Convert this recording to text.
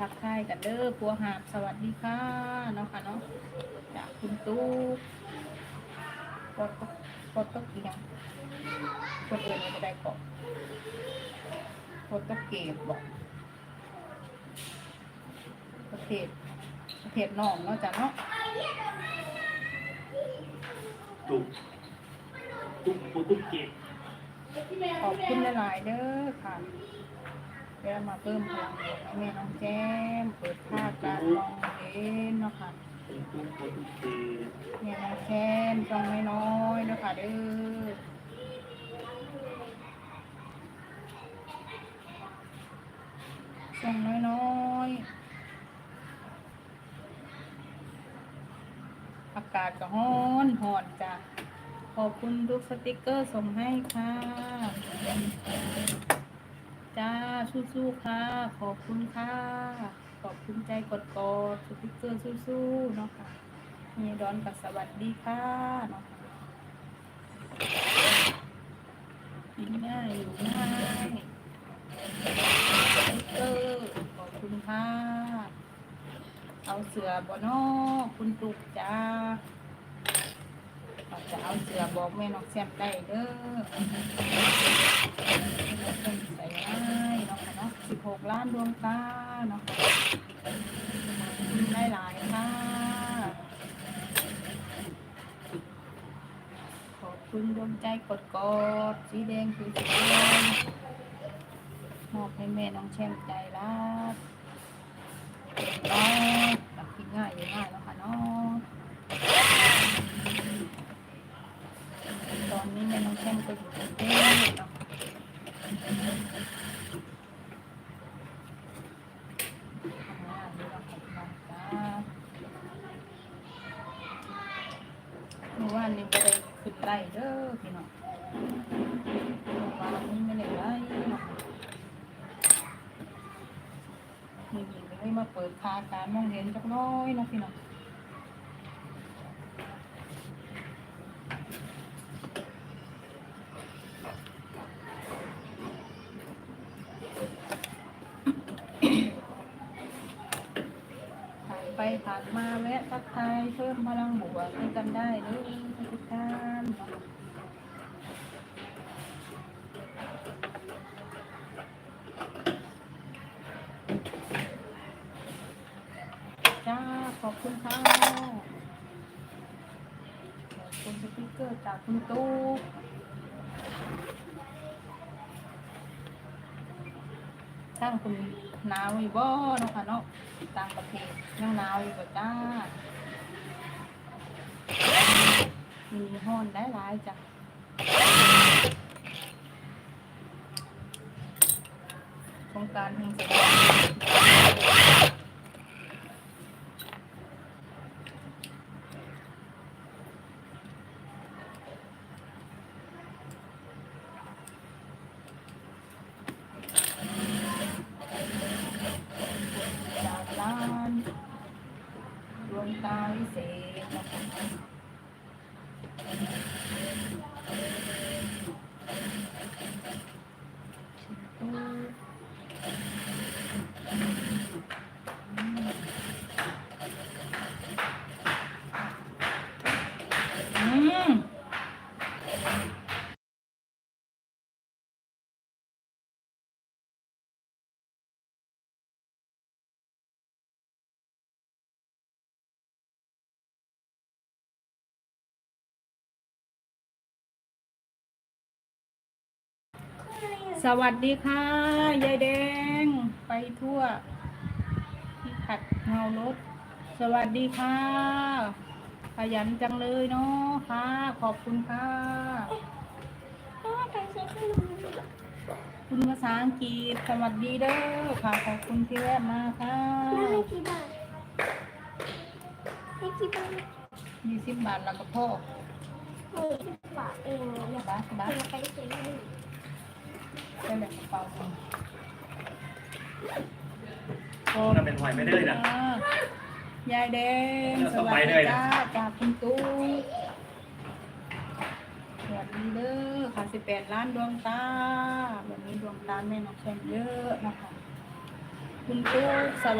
ทักทายกันเด้อพัวหาบสวัสดีค่ะเนาะค่ะเนาะจากคุณตู้กดตกกดตกอีกอย่างกดเอินก็ได้เกาะกดตกเก็บบอกประเทศประเทศน้องเนาะจ้ะเนาะตุ๊กตุ๊กปูตุ๊กเกตขอบคุณหลายๆเด้อค่ะ เดี๋ยวมาเพิ่มพลังบวกให้แม่น้องแจ้มเปิดภาคการมองเห็นเนาะค่ะเกตแม่น้องแจ้มจ้องน้อยเนาะค่ะเด้อจ้องน้อยๆอากาศก็ร้อนหอนจ้ะขอบคุณทุกสติกเกอร์ส่งให้ค่ะ สู้ๆค่ะ ขอบคุณค่ะ ขอบคุณใจกดกอดสติกเกอร์สู้ๆเนาะค่ะมีดอนกับสวัสดีค่ะเนาะกินง่ายอยู่ง่ายสติกเกอร์ขอบคุณค่ะเอาเสือบอนอคุณตุกจ้าเราจะเอาเสือบอกแม่นอกแซมได้เด้อเพิ่นใส่ได้เนาะค่ะเนาะสิบหก ล้านดวงตาเนาะได้หลายค่ะ ขอบคุณดวงใจกดกอดสีแดงคือสีแดงมอบให้แม่น้องแช่มใจรักเนาะตักกินง่ายอยู่ง่ายเนาะค่ะเนาะตอนนี้แม่น้องแช่มก็อยู่กรุงเทพเนาะทำงานอยู่เนาะของน้องจ้าเมื่อวานนี้ไม่ได้ขึ้นไล่เด้อพี่น้องเมื่อวานนี้ไม่ได้ไล่เนาะมีหญิงเลยมาเปิดคาการมองเห็นจักน้อยนะพี่น้อง ไปผ่านมาแวะทักทายเพิ่มพลังบวกให้กันได้เด้อทุกท่านจ้าขอบคุณค่ะขอบคุณสติ๊กเกอร์จากคุณตู้ ช่างคุณหนาวอยู่บ่เนาะค่ะเนาะต่างประเทศยังหนาวอยู่ก็จ้ามีห้อนได้หลายจ้ะสงการเพลงเสร็จจากร้านดวงตาวิเศษนะคะอืม สวัสดีค่ะ ยายแดง ไปทั่วที่ขัดเงารถ สวัสดีค่ะ ขยันจังเลยเนาะค่ะ ขอบคุณค่ะคุณภาษาอังกฤษสวัสดีเด้อค่ะ ขอบคุณที่แวะมาค่ะให้กี่บาทให้กี่บาทยี่สิบบาทแล้วก็พ่อเออสิบบาทเองอยากบัสบัสอยากไปเซ็น ให้ได้แบบกระเป๋าตังค์โอ้นั่นเป็นหอยไม่ได้เลยนะยายแดงแล้วสก็วัสไปดีด้วยนะจ้าจากคุณตู้สวัสดีเด้อค่ะสิบแปดล้านดวงตาวันนี้ดวงตาแม่น้องแชมเยอะนะคะ คุณตู้สวัส